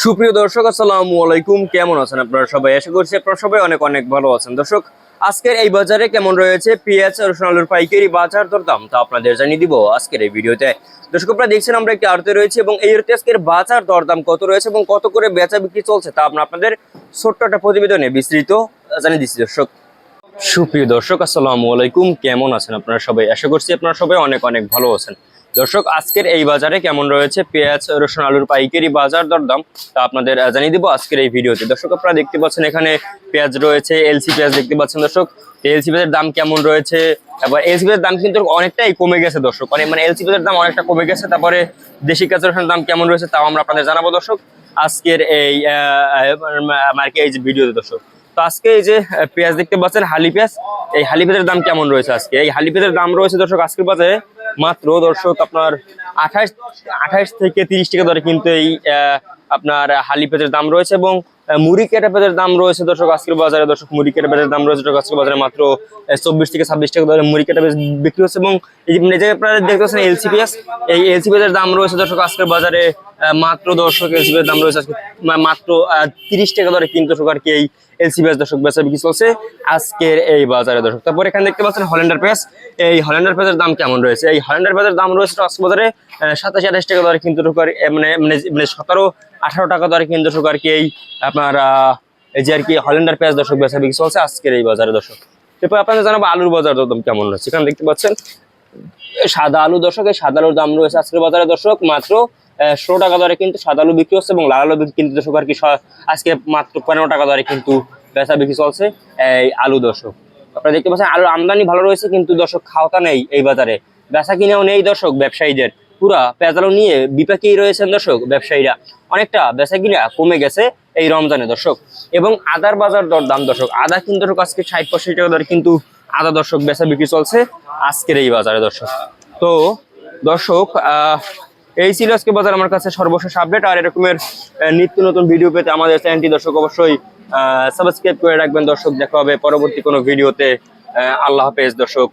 সুপ্রিয় দর্শক, আসসালামু আলাইকুম। কেমন আছেন আপনারা সবাই? আশা করছি আপনারা সবাই অনেক অনেক ভালো আছেন। দর্শক, আজকের এই বাজারে কেমন রয়েছে? পেঁয়াজ, রসুন, আলুর পাইকারি বাজার দর দাম, তা আপনাদের জানিয়ে দিব আজকের এই ভিডিওতে। দর্শক, আপনারা দেখছেন আমরা একটি আড়তে রয়েছে এবং এই আড়তে আজকের বাজার দর দাম কত রয়েছে এবং কত করে বেচা বিক্রি চলছে, তা আমরা আপনাদের ছোট্ট একটা প্রতিবেদনে বিস্তৃত জানিয়ে দিচ্ছি। দর্শক, সুপ্রিয় দর্শক, আসসালামু আলাইকুম। কেমন আছেন আপনারা সবাই? আশা করছি আপনারা সবাই অনেক অনেক ভালো আছেন। দর্শক, আজকের এই বাজারে কেমন রয়েছে? পেঁয়াজ, রসুন, আলুর পাইকারি বাজার দরদাম তা আপনাদের জানিয়ে দিব আজকের এই ভিডিওতে। দর্শক, আপনারা দেখতে পাচ্ছেন এখানে পেঁয়াজ রয়েছে, এলসি পেঁয়াজ দেখতে পাচ্ছেন দর্শক। এলসি পেঁয়াজের দাম কেমন রয়েছে? এবার এলসি পেঁয়াজের দাম কিন্তু অনেকটাই কমে গেছে দর্শক। মানে মানে এলসি পেঁয়াজের দাম অনেকটা কমে গেছে, তারপরে দেশি কাঁচা রসুনের দাম কেমন রয়েছে তাও আমরা আপনাদের জানাব দর্শক। আজকের এই মার্কে এই যে ভিডিওতে দর্শক। তো আজকে এই যে পেঁয়াজ দেখতে পাচ্ছেন, হালি পেঁয়াজ। এই হালি পেঁয়াজের দাম কেমন রয়েছে আজকে? এই হালি পেঁয়াজের দাম রয়েছে দর্শক আজকের বাজারে মাত্র দর্শক আপনার আঠাশ আঠাশ থেকে তিরিশ টাকা দরে কিন্তু এই আপনার হালি পেঁজের দাম রয়েছে এবং মুড়ি কেটা পেঁচের দাম রয়েছে দর্শক আজকের বাজারে। দর্শক, মুড়ি কেটা পেঁচের দাম রয়েছে দর্শক আজকের বাজারে মাত্র চব্বিশ থেকে ছাব্বিশ টাকা দরে মুড়ি কেটা বিক্রি হচ্ছে এবং এই যে আপনারা দেখতে পাচ্ছেন এলসি পেঁয়াজ, এই এলসি পেঁয়াজের দাম রয়েছে দর্শক আজকের বাজারে মাত্র দর্শক এলসি দাম রয়েছে মাত্র তিরিশ টাকা দরে কিন্তু আর কি এই এলসি পেঁয়াজ দর্শক বেচা বিক্রি চলছে। আজকের এই বাজারে দর্শক, তারপর এখানে দেখতে পাচ্ছেন হল্যান্ডার পেঁয়াজ এই হল্যান্ডার পেঁয়াজের দাম কেমন রয়েছে? এই হল্যান্ডার পেঁয়াজের দাম রয়েছে আজকে বাজারে সাতাশ, আঠাশ টাকা দরে কিন্তু এ মানে মানে মানে সতেরো, আঠারো টাকা দরে কিন্তু আর কি এই আপনার এই যে আর কি হল্যান্ডার পেঁয়াজ দর্শক বেচা বিক্রি চলছে আজকের এই বাজারে দর্শক। এরপর আপনাদের জানাব আলুর বাজার দাম কেমন রয়েছে। এখানে দেখতে পাচ্ছেন সাদা আলু দর্শক, এই সাদা আলুর দাম রয়েছে আজকের বাজারে দর্শক। মাত্র ষোলো টাকা দরে কিন্তু সাদা আলু বিক্রি হচ্ছে এবং লাল আলু কিন্তু দর্শক আর কি আজকে মাত্র পনেরো টাকা দরে কিন্তু বেচা বিক্রি চলছে, এই আলু দর্শক। আপনারা দেখতে পাচ্ছেন আলুর আমদানি ভালো রয়েছে কিন্তু দর্শক খাওয়াটা নেই এই বাজারে। বেচা কিনেও নেই দর্শক ব্যবসায়ীদের। পুরা পেঁয়াজ নিয়ে বিপাকেই রয়েছেন দর্শক ব্যবসায়ীরা। অনেকটা বেচা কিনা কমে গেছে এই রমজানে দর্শক। এবং আদার বাজার দর দাম দর্শক, আদা কিন্তু দর্শক আজকে ষাট পঁয়ষট্টি টাকা দরে কিন্তু আদা দর্শক বেচা বিক্রি চলছে। আজকের এই বাজারে, দর্শক। তো, দর্শক এই ছিল আজকে বাজার। আমার কাছে সর্বশেষ আপডেট আর এরকমের নিত্য নতুন ভিডিও পেতে আমাদের চ্যানেলটি দর্শক, অবশ্যই সাবস্ক্রাইব করে রাখবেন। দর্শক, দেখা হবে পরবর্তী কোনো ভিডিওতে আল্লাহ হাফেজ, দর্শক।